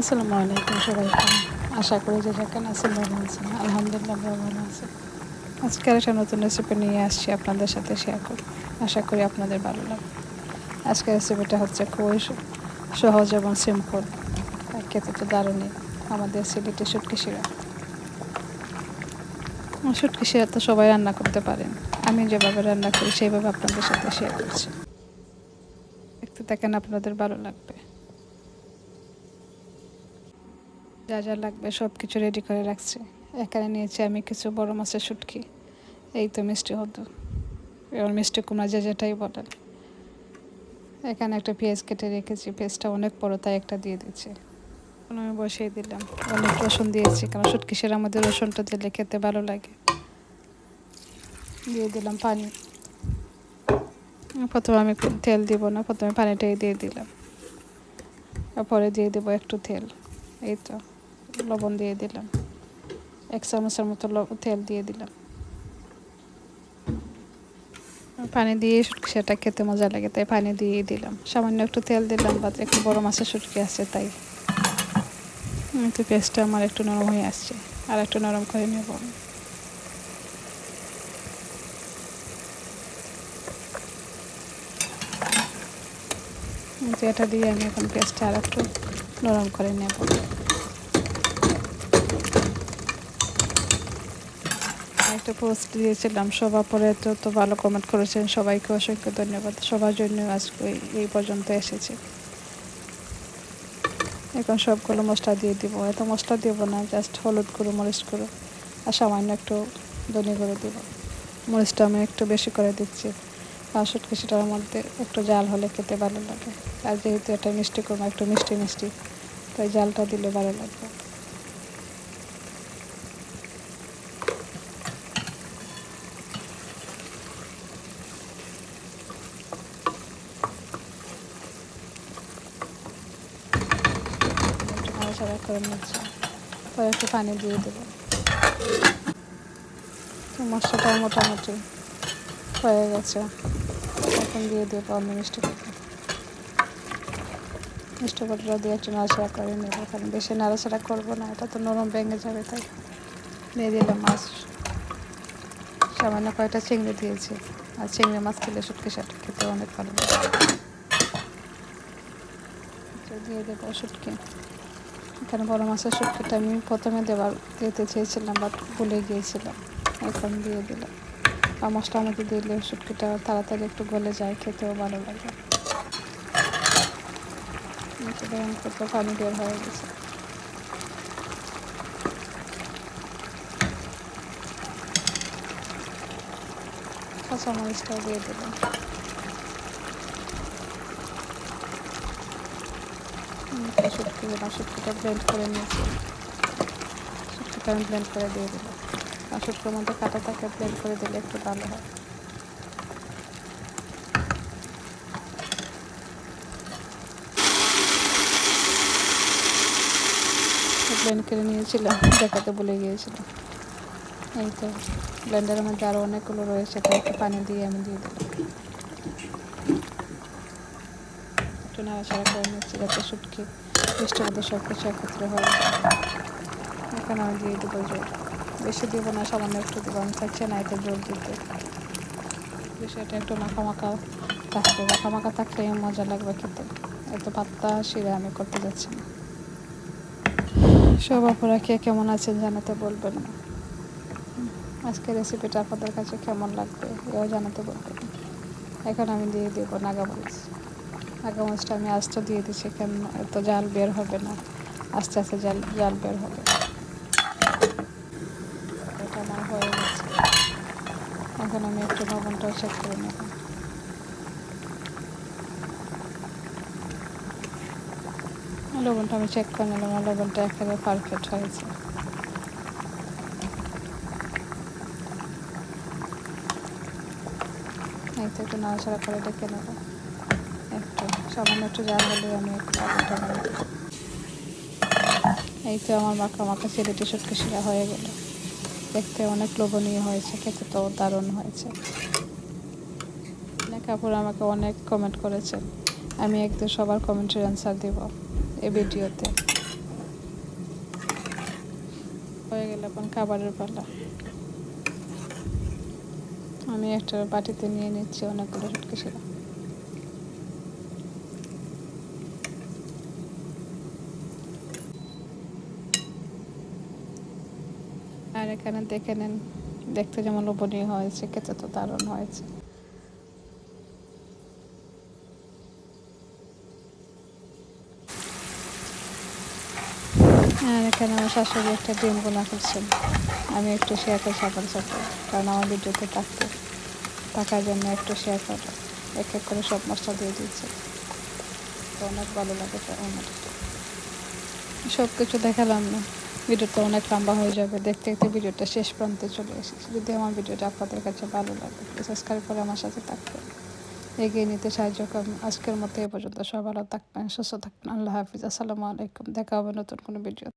আসসালামু আলাইকুম সবাই। আশা করি যে যেখানে আছেন ভালো আছেন। আলহামদুলিল্লাহ আমরা ভালো আছি। আজকে একটা নতুন রেসিপি নিয়ে আসছি আপনাদের সাথে শেয়ার করি আশা করি আপনাদের ভালো লাগবে। আজকের রেসিপিটা হচ্ছে খুবই সহজ এবং সিম্পল আর খেতে তো দারুণই। আমাদের সিলেটে শুটকি শিরা। শুটকি শিরা তো সবাই রান্না করতে পারেন। আমি যেভাবে রান্না করি, সেইভাবে আপনাদের সাথে শেয়ার করছি। দেখতে দেখেন আপনাদের ভালো লাগবে। যা যা লাগবে সব কিছু রেডি করে রাখছি। এখানে নিয়েছি আমি কিছু বড় মাছের শুটকি। এই তো মিষ্টি হতো এবার মিষ্টি কুমড়া যে যেটাই বলেন। এখানে একটা পেঁয়াজ কেটে রেখেছি। পেঁয়াজটা অনেক বড়, তাই একটা দিয়ে দিচ্ছি। আমি বসিয়ে দিলাম। অনেক রসুন দিয়েছি, কারণ শুটকি সেরার মধ্যে রসুনটা দিলে খেতে ভালো লাগে। দিয়ে দিলাম পানি। প্রথমে আমি তেল দিব না, প্রথমে পানিটাই দিয়ে দিলাম। তারপরে দিয়ে দেবো একটু তেল। এই তো। লবণ দিয়ে দিলাম। এক চামচের মতো তেল দিয়ে দিলাম। পানি দিয়ে সেটা খেতে মজা লাগে, তাই পানি দিয়ে দিলাম। সামান্য একটু তেল দিলাম বা একটু বড় মাছের শুটকি আছে, তাই। তো পেঁয়াজটা আমার একটু নরম হয়ে আসছে, আর একটু নরম করে নেব। এটা দিয়ে আমি এখন পেস্টটা আর একটু নরম করে নেব। একটা পোস্ট দিয়েছিলাম সবার পরে তো তো ভালো কমেন্ট করেছেন। সবাইকে অসংখ্য ধন্যবাদ। সবার জন্য আজকে এই- পর্যন্ত এসেছে। এখন সবগুলো মশলা দিয়ে দিব। এত মশলা দিব না জাস্ট হলুদ গুঁড়ো, মরিচ গুঁড়ো আর সামান্য একটু ধনে গুঁড়ো দিব। মরিচটা আমি একটু বেশি করে দিচ্ছি। আর শুটকি মধ্যে একটু জাল হলে খেতে ভালো লাগে। আর যেহেতু এটা মিষ্টি করব একটু মিষ্টি মিষ্টি, তাই জালটা দিলে ভালো লাগবে একটু নাড়াচাড়া করে নিচ্ছি। পরে একটু পানি দিয়ে দেবো। মশলাটা মোটামুটি হয়ে গেছে। এখন দিয়ে দেবো আমি মিষ্টি পাতা। মিষ্টি পাতাটা দিয়ে একটু নাড়াচাড়া করে নেব, কারণ বেশি নাড়াচাড়া করব না, এটা তো নরম ভেঙে যাবে, তাই দিয়ে দিলাম মাছ। সামান্য কয়েকটা চিংড়ি দিয়েছি, আর চিংড়ি মাছ খেলে শুটকি সাট খেতে অনেক ভালো দিয়ে দেবো শুটকি। এখানে বড় মাছের শুটকিটা আমি প্রথমে দেওয়ার দিতে চেয়েছিলাম বাট ভুলে গিয়েছিলাম। এখন দিয়ে দিলাম। আর মশলার মধ্যে দিলে শুটকিটা তাড়াতাড়ি একটু গলে যায়, খেতেও ভালো লাগে। কত পানি বের হয়ে গেছে। কাঁচামরিচটাও দিয়ে দিলাম। শুটকি দিলাম শুটকিটা ব্লেন্ড করে নিয়েছি। শুটকিটা আমি ব্লেন্ড করে দিয়ে দিলাম। আর শুটকির মধ্যে কাটা থাকে ব্লেন্ড করে দিলে একটু ভালো হয়। ব্লেন্ড করে নিয়েছিলাম, দেখাতে ভুলে গিয়েছিলাম। এই তো ব্লেন্ডারের মধ্যে আরও অনেকগুলো রয়েছে, তাই একটু পানি দিয়ে আমি দিয়ে দিলাম। একটু নাড়াচাড়া করে নিচ্ছি যাতে শুটকি মিষ্টির মধ্যে সব কিছু একত্রে হয়ে এখানে আমি দিয়ে দেবো জল। বেশি দিব না, সামান্য একটু দেবো। আমি চাচ্ছি না এতে জল দিতে। বিষয়টা একটু মাখা মাখা থাকবে। মাখা মাখা থাকলে মজা লাগবে খেতে। এত পাত্তা শিরা আমি করতে যাচ্ছি না। সব অপরা কে কেমন আছেন জানাতে বলবেন না। আজকে রেসিপিটা আপনাদের কাছে কেমন লাগবে, এও জানাতে বলবেন এখন আমি দিয়ে দেবো নাগামরিচ নাগামরিচটা আমি আস্ত দিয়ে দিচ্ছি কেন এত জাল বের হবে না। আস্তে আস্তে জাল জাল বের হবে। এটা আমার হয়ে গেছে। এখন আমি একটু লবণটাও চেক করে নেব। লবণটা আমি চেক করে নিলাম, আর লবণটা একেবারে পারফেক্ট হয়েছে এই তো একটু নাড়াচাড়া করে ডেকে নেব। সামান্য একটু জাল হলে আমি এই তো আমার মাখা মাখা সিলেটি শুটকি শিরা হয়ে গেল। দেখতে অনেক লোভনীয় হয়েছে, খেতে তো দারুণ হয়েছে। অনেক কাপড় আমাকে অনেক কমেন্ট করেছেন। আমি একদম সবার কমেন্টের অ্যান্সার দেব এই ভিডিওতে। হয়ে গেলে এখন খাবারের পালা। আমি একটা বাটিতে নিয়ে নিচ্ছি অনেকগুলো শুটকি ছিল আর এখানে দেখে নেন, দেখতে যেমন লোভনীয় হয়েছে খেতে তো দারুণ হয়েছে। আর এখানে আমার শাশুড়ি একটা ডিম বোনা করছেন। আমি একটু শেয়ার করছি আপনার সাথে কারণ আমার ভিডিওতে থাকতে। থাকার জন্য একটু শেয়ার করে। এক এক করে সব মশলা দিয়ে দিচ্ছে তো অনেক ভালো লাগে আমার সব কিছু দেখালাম না। ভিডিওটা অনেক লম্বা হয়ে যাবে। দেখতে দেখতে ভিডিওটা শেষ প্রান্তে চলে এসেছে। যদি আমার ভিডিওটা আপনাদের কাছে ভালো লাগে সাবস্ক্রাইব করে আমার সাথে থাকবেন। এগিয়ে নিতে সাহায্য করবেন আজকের মতো এ পর্যন্ত সব ভালো থাকবেন, সুস্থ থাকবেন। আল্লাহ হাফিজ। আসসালামু আলাইকুম। দেখা হবে নতুন কোনো ভিডিও